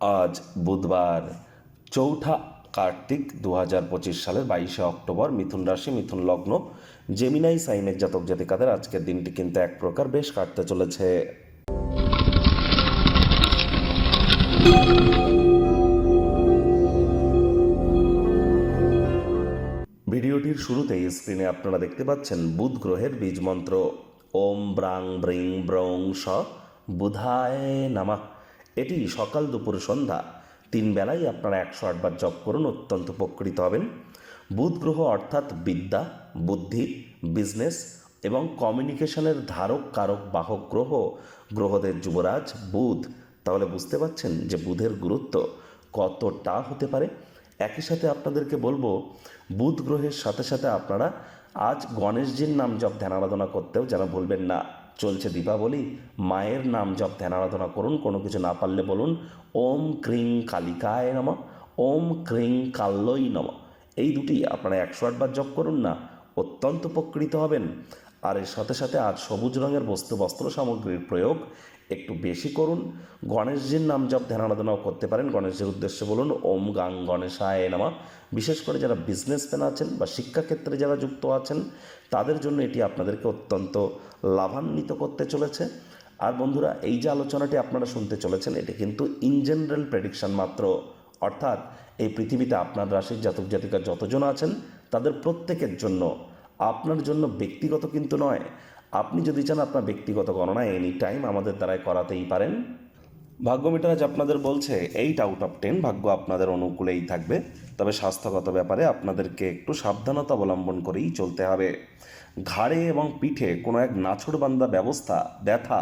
আজ বুধবার, চৌঠা কার্তিক দু হাজার পঁচিশ সালের বাইশে অক্টোবর মিথুন রাশি, মিথুন লগ্ন জেমিনাই সাইনের জাতক জাতিকাদের আজকের দিনটি কিন্তু এক প্রকার বেশ কাটতে চলেছে। ভিডিওটির শুরুতেই স্ক্রিনে আপনারা দেখতে পাচ্ছেন বুধ গ্রহের বীজ মন্ত্র। ওম ব্রাং ব্রিং ব্রং স বুধায় নামা। এটি সকাল দুপুর সন্ধ্যা। তিন বেলায় আপনারা একশো আটবার জপ করুন, অত্যন্ত উপকৃত হবেন। বুধ গ্রহ অর্থাৎ বিদ্যা, বুদ্ধি, বিজনেস এবং কমিউনিকেশনের ধারক, কারক, বাহক গ্রহ, গ্রহদের যুবরাজ, বুধ। তাহলে বুঝতে পারছেন যে বুধের গুরুত্ব কতটা হতে পারে? একই সাথে আপনাদেরকে বলব, বুধ গ্রহের সাথে সাথে আপনারা আজ গণেশজির নাম জপ ধ্যান আরাধনা করতেও যেন ভুলবেন না। চলছে দীপাবলি, মায়ের নাম জপ ধ্যান আরাধনা করুন, কোনো কিছু না পারলে বলুন, ওম ক্রিং কালিকায় নম, ওম ক্রিং কাল্লই নম। এই দুটি আপনারা একশো আটবার জপ করুন না, অত্যন্ত উপকৃত হবেন। আর এর সাথে সাথে আজ সবুজ রঙের বস্তু বস্ত্র সামগ্রীর প্রয়োগ একটু বেশি করুন। গণেশজির নাম জপ ধ্যান আরাধনাও করতে পারেন। গণেশের উদ্দেশ্যে বলুন, ওম গাং গণেশায় নামা। বিশেষ করে যারা বিজনেসম্যান আছেন বা শিক্ষাক্ষেত্রে যারা যুক্ত আছেন, তাদের জন্য এটি আপনাদেরকে অত্যন্ত লাভান্বিত করতে চলেছে। আর বন্ধুরা, এই যে আলোচনাটি আপনারা শুনতে চলেছেন, এটি কিন্তু ইন জেনারেল প্রেডিকশন মাত্র। অর্থাৎ এই পৃথিবীতে আপনার রাশির জাতক জাতিকা যতজন আছেন, তাদের প্রত্যেকের জন্য, আপনার জন্য ব্যক্তিগত কিন্তু নয় আপনি যদি চান আপনার ব্যক্তিগত গণনা এনি টাইম আমাদের দ্বারাই করাতেই পারেন। ভাগ্য মিটার আজ আপনাদের বলছে এইট আউট অফ টেন ভাগ্য আপনাদের অনুকূলেই থাকবে, তবে স্বাস্থ্যগত ব্যাপারে আপনাদেরকে একটু সাবধানতা অবলম্বন করেই চলতে হবে। ঘাড়ে এবং পিঠে কোনো এক নাছোড়বান্দা ব্যবস্থা, ব্যথা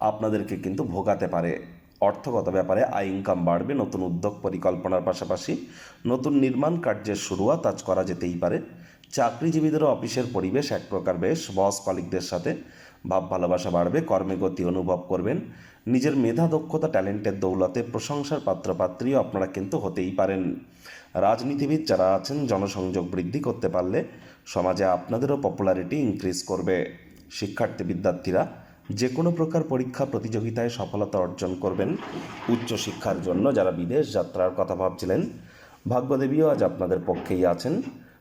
আপনাদেরকে কিন্তু ভোগাতে পারে। অর্থগত ব্যাপারে আয় ইনকাম বাড়বে, নতুন উদ্যোগ পরিকল্পনার পাশাপাশি নতুন নির্মাণ কার্যের শুরুয়াত আজ করা যেতেই পারে। চাকরিজীবীদেরও অফিসের পরিবেশ এক প্রকার বেশ। বস কলিকদের সাথে ভাব ভালোবাসা বাড়বে, কর্মে গতি অনুভব করবেন। নিজের মেধা, দক্ষতা, ট্যালেন্টের দৌলতে প্রশংসার পাত্রপাত্রীও আপনারা কিন্তু হতেই পারেন। রাজনীতিবিদ যারা আছেন, জনসংযোগ বৃদ্ধি করতে পারলে সমাজে আপনাদেরও পপুলারিটি ইনক্রিজ করবে। শিক্ষার্থী, বিদ্যার্থীরা যে কোনো প্রকার পরীক্ষা, প্রতিযোগিতায় সফলতা অর্জন করবেন। উচ্চশিক্ষার জন্য যারা বিদেশ যাত্রার কথা ভাবছিলেন, ভাগ্যদেবীও আজ আপনাদের পক্ষেই আছেন।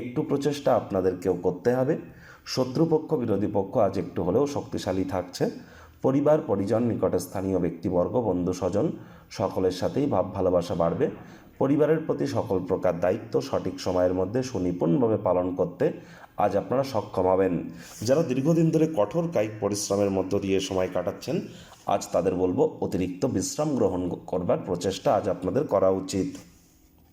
একটু প্রচেষ্টা আপনাদেরকেও করতে হবে। শত্রুপক্ষ, বিরোধী পক্ষ আজ একটু হলেও শক্তিশালী থাকছে। পরিবার, পরিজন নিকটে স্থানীয় ব্যক্তিবর্গ বন্ধু স্বজন সকলের সাথেই ভাব ভালোবাসা বাড়বে। পরিবারের প্রতি সকল প্রকার দায়িত্ব সঠিক সময়ের মধ্যে সুনিপুণভাবে পালন করতে আজ আপনারা সক্ষম হবেন। যারা দীর্ঘদিন ধরে কঠোর কায়িক পরিশ্রমের মধ্য দিয়ে সময় কাটাচ্ছেন, আজ তাদের বলব, অতিরিক্ত বিশ্রাম গ্রহণ করবার প্রচেষ্টা আজ আপনাদের করা উচিত।